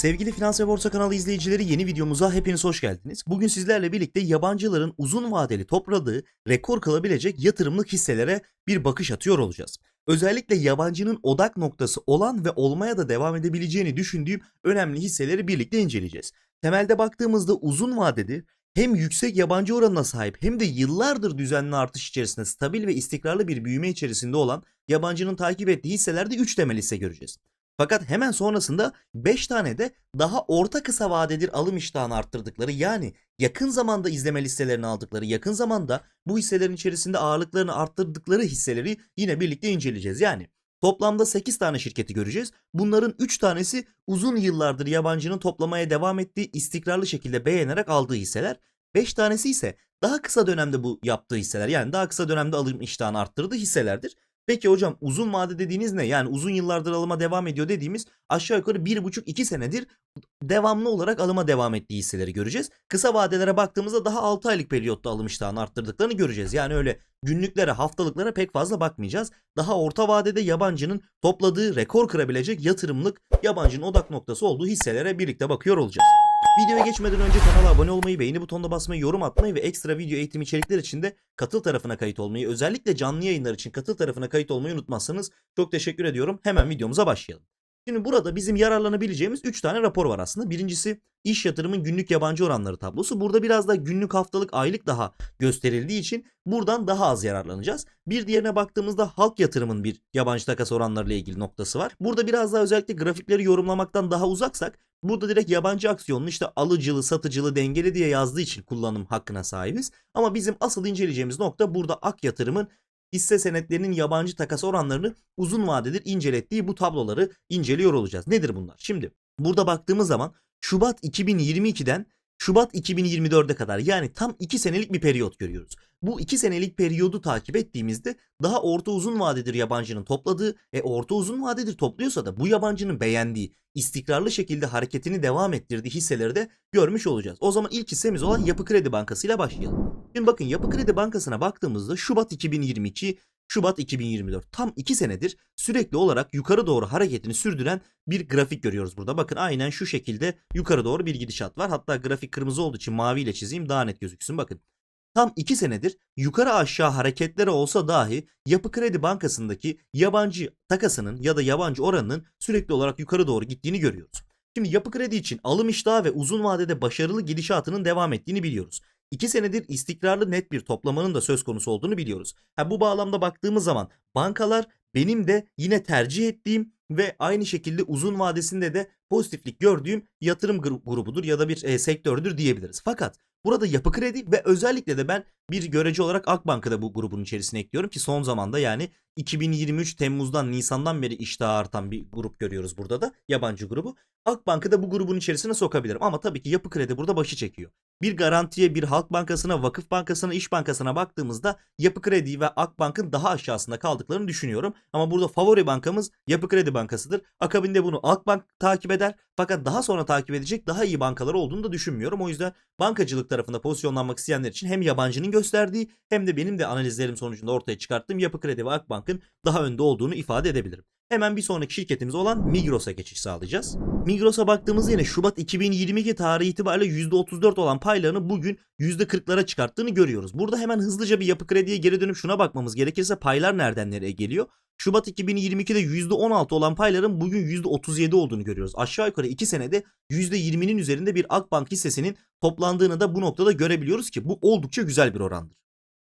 Sevgili Finans ve Borsa kanalı izleyicileri yeni videomuza hepiniz hoş geldiniz. Bugün sizlerle birlikte yabancıların uzun vadeli topladığı rekor kılabilecek yatırımlık hisselere bir bakış atıyor olacağız. Özellikle yabancının odak noktası olan ve olmaya da devam edebileceğini düşündüğüm önemli hisseleri birlikte inceleyeceğiz. Temelde baktığımızda uzun vadede hem yüksek yabancı oranına sahip hem de yıllardır düzenli artış içerisinde stabil ve istikrarlı bir büyüme içerisinde olan yabancının takip ettiği hisselerde 3 temel hisse göreceğiz. Fakat hemen sonrasında 5 tane de daha orta kısa vadedir alım iştahını arttırdıkları yani yakın zamanda izleme listelerini aldıkları, yakın zamanda bu hisselerin içerisinde ağırlıklarını arttırdıkları hisseleri yine birlikte inceleyeceğiz. Yani toplamda 8 tane şirketi göreceğiz. Bunların 3 tanesi uzun yıllardır yabancının toplamaya devam ettiği, istikrarlı şekilde beğenerek aldığı hisseler. 5 tanesi ise daha kısa dönemde bu yaptığı hisseler. Yani daha kısa dönemde alım iştahını arttırdığı hisselerdir. Peki hocam uzun vade dediğiniz ne? Yani uzun yıllardır alıma devam ediyor dediğimiz aşağı yukarı 1,5-2 senedir devamlı olarak alıma devam ettiği hisseleri göreceğiz. Kısa vadelere baktığımızda daha 6 aylık periyotta alım iştahını arttırdıklarını göreceğiz. Yani öyle günlüklere, haftalıklara pek fazla bakmayacağız. Daha orta vadede yabancının topladığı rekor kırabilecek yatırımlık yabancının odak noktası olduğu hisselere birlikte bakıyor olacağız. Videoya geçmeden önce kanala abone olmayı, beğeni butonuna basmayı, yorum atmayı ve ekstra video eğitim içerikler için de katıl tarafına kayıt olmayı, özellikle canlı yayınlar için katıl tarafına kayıt olmayı unutmazsanız çok teşekkür ediyorum. Hemen videomuza başlayalım. Şimdi burada bizim yararlanabileceğimiz 3 tane rapor var aslında. Birincisi iş yatırımın günlük yabancı oranları tablosu. Burada biraz da günlük, haftalık, aylık daha gösterildiği için buradan daha az yararlanacağız. Bir diğerine baktığımızda halk yatırımın bir yabancı takas oranlarıyla ilgili noktası var. Burada biraz daha özellikle grafikleri yorumlamaktan daha uzaksak burada direkt yabancı aksiyonun işte alıcılı, satıcılı, dengeli diye yazdığı için kullanım hakkına sahibiz. Ama bizim asıl inceleyeceğimiz nokta burada ak yatırımın hisse senetlerinin yabancı takas oranlarını uzun vadedir incelettiği bu tabloları inceliyor olacağız. Nedir bunlar? Şimdi burada baktığımız zaman Şubat 2022'den Şubat 2024'e kadar yani tam 2 senelik bir periyot görüyoruz. Bu 2 senelik periyodu takip ettiğimizde daha orta uzun vadedir yabancının topladığı e orta uzun vadedir topluyorsa da bu yabancının beğendiği, istikrarlı şekilde hareketini devam ettirdiği hisseleri de görmüş olacağız. O zaman ilk hissemiz olan Yapı Kredi Bankası ile başlayalım. Şimdi bakın Yapı Kredi Bankası'na baktığımızda Şubat 2022 Şubat 2024 tam 2 senedir sürekli olarak yukarı doğru hareketini sürdüren bir grafik görüyoruz burada. Bakın aynen şu şekilde yukarı doğru bir gidişat var. Hatta grafik kırmızı olduğu için maviyle çizeyim daha net gözüksün. Bakın tam 2 senedir yukarı aşağı hareketleri olsa dahi Yapı Kredi Bankası'ndaki yabancı takasının ya da yabancı oranının sürekli olarak yukarı doğru gittiğini görüyoruz. Şimdi Yapı Kredi için alım iştahı ve uzun vadede başarılı gidişatının devam ettiğini biliyoruz. 2 senedir istikrarlı net bir toplamanın da söz konusu olduğunu biliyoruz. Ha, bu bağlamda baktığımız zaman bankalar benim de yine tercih ettiğim ve aynı şekilde uzun vadesinde de pozitiflik gördüğüm yatırım gru- grubudur ya da bir e, sektördür diyebiliriz. Fakat burada yapı kredi ve özellikle de ben bir görece olarak Akbank'ı da bu grubun içerisine ekliyorum ki son zamanda yani 2023 Temmuz'dan Nisan'dan beri iştahı artan bir grup görüyoruz burada da yabancı grubu. Akbank'ı da bu grubun içerisine sokabilirim ama tabii ki yapı kredi burada başı çekiyor. Bir garantiye bir Halk Bankası'na, Vakıf Bankası'na, İş Bankası'na baktığımızda Yapı Kredi ve Akbank'ın daha aşağısında kaldıklarını düşünüyorum. Ama burada favori bankamız Yapı Kredi Bankası'dır. Akabinde bunu Akbank takip eder. Fakat daha sonra takip edecek daha iyi bankalar olduğunu da düşünmüyorum. O yüzden bankacılık tarafında pozisyonlanmak isteyenler için hem yabancının gösterdiği hem de benim de analizlerim sonucunda ortaya çıkarttığım Yapı Kredi ve Akbank'ın daha önde olduğunu ifade edebilirim. Hemen bir sonraki şirketimiz olan Migros'a geçiş sağlayacağız. Migros'a baktığımızda yine Şubat 2022 tarihi itibariyle %34 olan paylarını bugün %40'lara çıkarttığını görüyoruz. Burada hemen hızlıca bir yapı krediye geri dönüp şuna bakmamız gerekirse paylar nereden nereye geliyor? Şubat 2022'de %16 olan payların bugün %37 olduğunu görüyoruz. Aşağı yukarı 2 senede %20'nin üzerinde bir Akbank hissesinin toplandığını da bu noktada görebiliyoruz ki bu oldukça güzel bir orandır.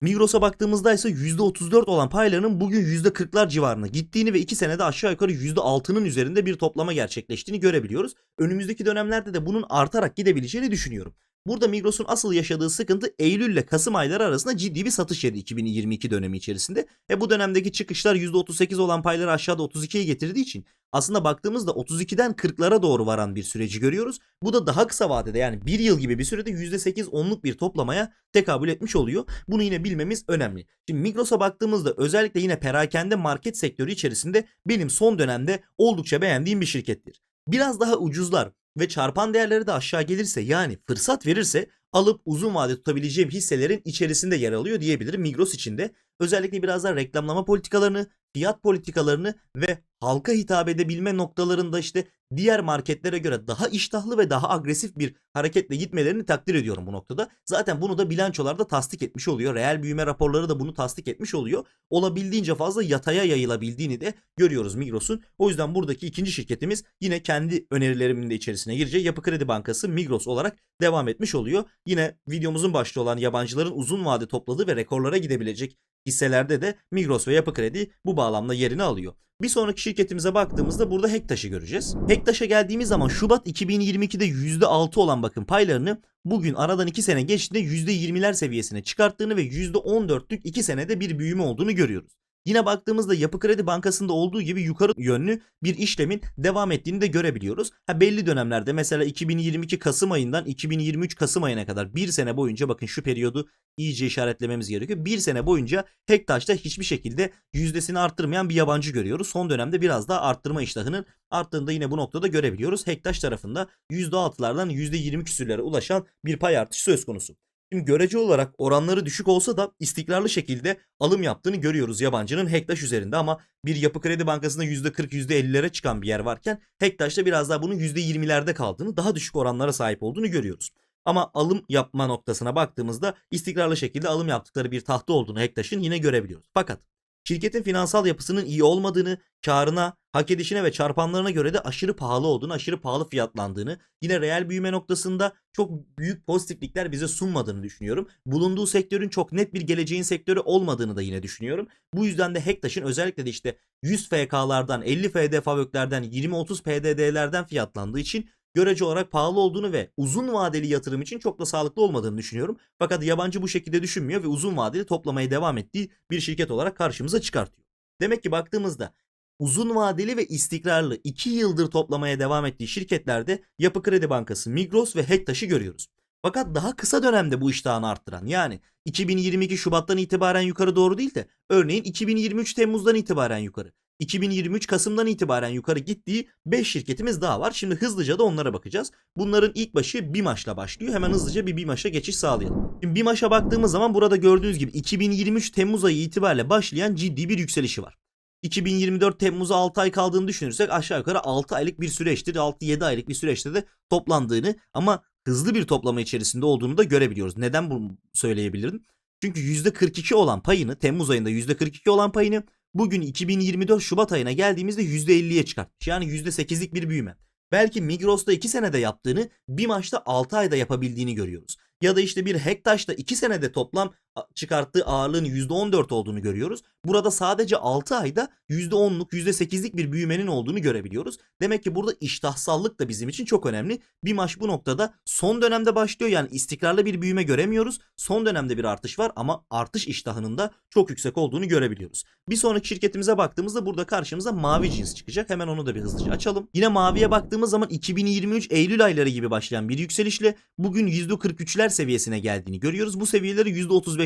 Migros'a baktığımızda ise %34 olan paylarının bugün %40'lar civarına gittiğini ve 2 senede aşağı yukarı %6'nın üzerinde bir toplama gerçekleştiğini görebiliyoruz. Önümüzdeki dönemlerde de bunun artarak gidebileceğini düşünüyorum. Burada Migros'un asıl yaşadığı sıkıntı Eylül ile Kasım ayları arasında ciddi bir satış yedi 2022 dönemi içerisinde. E bu dönemdeki çıkışlar %38 olan payları aşağıda 32'ye getirdiği için aslında baktığımızda 32'den 40'lara doğru varan bir süreci görüyoruz. Bu da daha kısa vadede yani bir yıl gibi bir sürede %8-10'luk bir toplamaya tekabül etmiş oluyor. Bunu yine bilmemiz önemli. Şimdi Migros'a baktığımızda özellikle yine perakende market sektörü içerisinde benim son dönemde oldukça beğendiğim bir şirkettir. Biraz daha ucuzlar ve çarpan değerleri de aşağı gelirse yani fırsat verirse alıp uzun vade tutabileceğim hisselerin içerisinde yer alıyor diyebilirim Migros içinde. Özellikle biraz da reklamlama politikalarını, fiyat politikalarını ve halka hitap edebilme noktalarında işte diğer marketlere göre daha iştahlı ve daha agresif bir hareketle gitmelerini takdir ediyorum bu noktada. Zaten bunu da bilançolarda tasdik etmiş oluyor. Reel büyüme raporları da bunu tasdik etmiş oluyor. Olabildiğince fazla yataya yayılabildiğini de görüyoruz Migros'un. O yüzden buradaki ikinci şirketimiz yine kendi önerilerimin de içerisine girecek Yapı Kredi Bankası Migros olarak devam etmiş oluyor. Yine videomuzun başlığı olan yabancıların uzun vade topladığı ve rekorlara gidebilecek hisselerde de Migros ve Yapı Kredi bu bağlamda yerini alıyor. Bir sonraki şirketimize baktığımızda burada Hektaş'ı göreceğiz. Hektaş'a geldiğimiz zaman Şubat 2022'de %6 olan bakın paylarını bugün aradan 2 sene geçtiğinde %20'ler seviyesine çıkarttığını ve %14'lük 2 senede bir büyüme olduğunu görüyoruz. Yine baktığımızda Yapı Kredi Bankası'nda olduğu gibi yukarı yönlü bir işlemin devam ettiğini de görebiliyoruz. Ha belli dönemlerde mesela 2022 Kasım ayından 2023 Kasım ayına kadar bir sene boyunca bakın şu periyodu iyice işaretlememiz gerekiyor. Bir sene boyunca Hektaş'ta hiçbir şekilde yüzdesini arttırmayan bir yabancı görüyoruz. Son dönemde biraz daha arttırma iştahının arttığını da yine bu noktada görebiliyoruz. Hektaş tarafında %6'lardan %20 küsürlere ulaşan bir pay artışı söz konusu. Şimdi görece olarak oranları düşük olsa da istikrarlı şekilde alım yaptığını görüyoruz yabancının Hektaş üzerinde ama bir yapı kredi bankasında %40 %50'lere çıkan bir yer varken Hektaş'ta biraz daha bunun %20'lerde kaldığını daha düşük oranlara sahip olduğunu görüyoruz. Ama alım yapma noktasına baktığımızda istikrarlı şekilde alım yaptıkları bir tahta olduğunu Hektaş'ın yine görebiliyoruz. Fakat şirketin finansal yapısının iyi olmadığını, karına, hak edişine ve çarpanlarına göre de aşırı pahalı olduğunu, aşırı pahalı fiyatlandığını, yine reel büyüme noktasında çok büyük pozitiflikler bize sunmadığını düşünüyorum. Bulunduğu sektörün çok net bir geleceğin sektörü olmadığını da yine düşünüyorum. Bu yüzden de Hektaş'ın özellikle de işte 100 FK'lardan, 50 FD FAVÖK'lerden, 20-30 PDD'lerden fiyatlandığı için görece olarak pahalı olduğunu ve uzun vadeli yatırım için çok da sağlıklı olmadığını düşünüyorum. Fakat yabancı bu şekilde düşünmüyor ve uzun vadeli toplamaya devam ettiği bir şirket olarak karşımıza çıkartıyor. Demek ki baktığımızda uzun vadeli ve istikrarlı 2 yıldır toplamaya devam ettiği şirketlerde Yapı Kredi Bankası, Migros ve Hektaş'ı görüyoruz. Fakat daha kısa dönemde bu iştahını arttıran yani 2022 Şubat'tan itibaren yukarı doğru değil de örneğin 2023 Temmuz'dan itibaren yukarı. 2023 Kasım'dan itibaren yukarı gittiği 5 şirketimiz daha var. Şimdi hızlıca da onlara bakacağız. Bunların ilk başı BİMAŞ'la başlıyor. Hemen hızlıca bir BİMAŞ'a geçiş sağlayalım. Şimdi BİMAŞ'a baktığımız zaman burada gördüğünüz gibi 2023 Temmuz ayı itibariyle başlayan ciddi bir yükselişi var. 2024 Temmuz'a 6 ay kaldığını düşünürsek aşağı yukarı 6 aylık bir süreçtir. 6-7 aylık bir süreçte de toplandığını ama hızlı bir toplama içerisinde olduğunu da görebiliyoruz. Neden bunu söyleyebilirim? Çünkü %42 olan payını Temmuz ayında %42 olan payını bugün 2024 Şubat ayına geldiğimizde %50'ye çıkartmış. Yani %8'lik bir büyüme. Belki Migros'ta 2 senede yaptığını bir maçta 6 ayda yapabildiğini görüyoruz. Ya da işte bir Hektaş'ta 2 senede toplam çıkarttığı ağırlığın %14 olduğunu görüyoruz. Burada sadece 6 ayda %10'luk %8'lik bir büyümenin olduğunu görebiliyoruz. Demek ki burada iştahsallık da bizim için çok önemli. Bir maç bu noktada son dönemde başlıyor yani istikrarlı bir büyüme göremiyoruz. Son dönemde bir artış var ama artış iştahının da çok yüksek olduğunu görebiliyoruz. Bir sonraki şirketimize baktığımızda burada karşımıza Mavi Cins çıkacak. Hemen onu da bir hızlıca açalım. Yine Mavi'ye baktığımız zaman 2023 Eylül ayları gibi başlayan bir yükselişle bugün %43'ler seviyesine geldiğini görüyoruz. Bu seviyeleri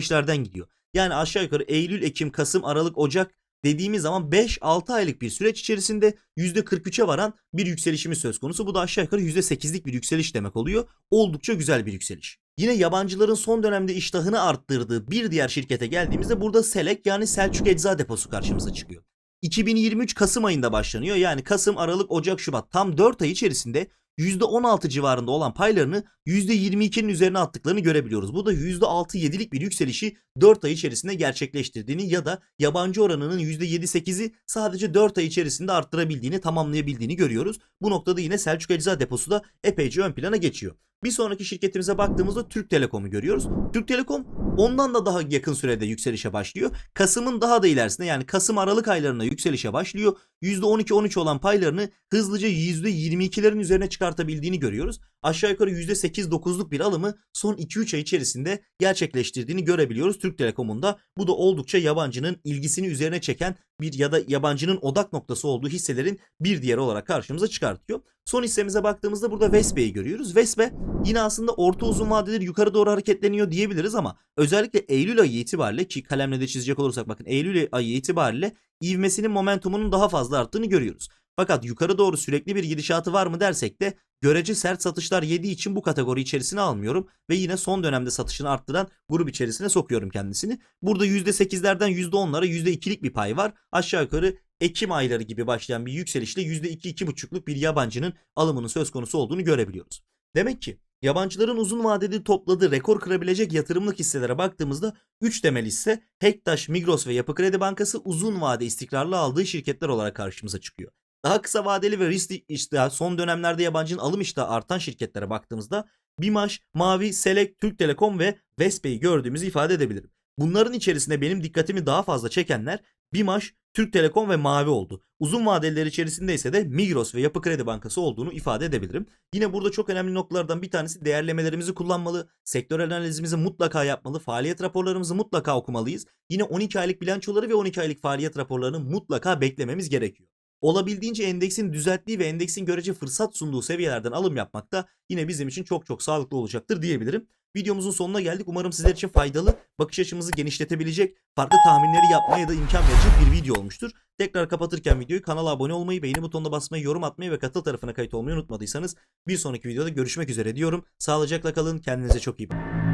%35'lerden gidiyor. Yani aşağı yukarı Eylül, Ekim, Kasım, Aralık, Ocak dediğimiz zaman 5-6 aylık bir süreç içerisinde %43'e varan bir yükselişimiz söz konusu. Bu da aşağı yukarı %8'lik bir yükseliş demek oluyor. Oldukça güzel bir yükseliş. Yine yabancıların son dönemde iştahını arttırdığı bir diğer şirkete geldiğimizde burada Selek yani Selçuk Ecza Deposu karşımıza çıkıyor. 2023 Kasım ayında başlanıyor. Yani Kasım, Aralık, Ocak, Şubat tam 4 ay içerisinde %16 civarında olan paylarını %22'nin üzerine attıklarını görebiliyoruz. Bu da %6-7'lik bir yükselişi 4 ay içerisinde gerçekleştirdiğini ya da yabancı oranının %7-8'i sadece 4 ay içerisinde arttırabildiğini, tamamlayabildiğini görüyoruz. Bu noktada yine Selçuk Ecza Deposu da epeyce ön plana geçiyor. Bir sonraki şirketimize baktığımızda Türk Telekom'u görüyoruz. Türk Telekom ondan da daha yakın sürede yükselişe başlıyor. Kasım'ın daha da ilerisinde yani Kasım Aralık aylarında yükselişe başlıyor. %12-13 olan paylarını hızlıca %22'lerin üzerine çıkartabildiğini görüyoruz. Aşağı yukarı %8-9'luk bir alımı son 2-3 ay içerisinde gerçekleştirdiğini görebiliyoruz Türk Telekom'un da. Bu da oldukça yabancının ilgisini üzerine çeken bir ya da yabancının odak noktası olduğu hisselerin bir diğer olarak karşımıza çıkartıyor. Son hissemize baktığımızda burada Vespe'yi görüyoruz. Vespe yine aslında orta uzun vadedir yukarı doğru hareketleniyor diyebiliriz ama özellikle Eylül ayı itibariyle ki kalemle de çizecek olursak bakın Eylül ayı itibariyle ivmesinin momentumunun daha fazla arttığını görüyoruz. Fakat yukarı doğru sürekli bir gidişatı var mı dersek de görece sert satışlar yediği için bu kategori içerisine almıyorum ve yine son dönemde satışını arttıran grup içerisine sokuyorum kendisini. Burada %8'lerden %10'lara %2'lik bir pay var. Aşağı yukarı Ekim ayları gibi başlayan bir yükselişle %2-2,5'luk bir yabancının alımının söz konusu olduğunu görebiliyoruz. Demek ki yabancıların uzun vadede topladığı rekor kırabilecek yatırımlık hisselere baktığımızda 3 temel hisse Hektaş, Migros ve Yapı Kredi Bankası uzun vade istikrarlı aldığı şirketler olarak karşımıza çıkıyor. Daha kısa vadeli ve riskli işte son dönemlerde yabancının alım iştahı artan şirketlere baktığımızda Bimaş, Mavi, Selek, Türk Telekom ve Vespa'yı gördüğümüzü ifade edebilirim. Bunların içerisinde benim dikkatimi daha fazla çekenler Bimaş, Türk Telekom ve Mavi oldu. Uzun vadeliler içerisinde ise de Migros ve Yapı Kredi Bankası olduğunu ifade edebilirim. Yine burada çok önemli noktalardan bir tanesi değerlemelerimizi kullanmalı, sektör analizimizi mutlaka yapmalı, faaliyet raporlarımızı mutlaka okumalıyız. Yine 12 aylık bilançoları ve 12 aylık faaliyet raporlarını mutlaka beklememiz gerekiyor. Olabildiğince endeksin düzelttiği ve endeksin görece fırsat sunduğu seviyelerden alım yapmak da yine bizim için çok çok sağlıklı olacaktır diyebilirim. Videomuzun sonuna geldik. Umarım sizler için faydalı, bakış açımızı genişletebilecek, farklı tahminleri yapmaya da imkan verecek bir video olmuştur. Tekrar kapatırken videoyu kanala abone olmayı, beğeni butonuna basmayı, yorum atmayı ve katıl tarafına kayıt olmayı unutmadıysanız bir sonraki videoda görüşmek üzere diyorum. Sağlıcakla kalın, kendinize çok iyi bakın.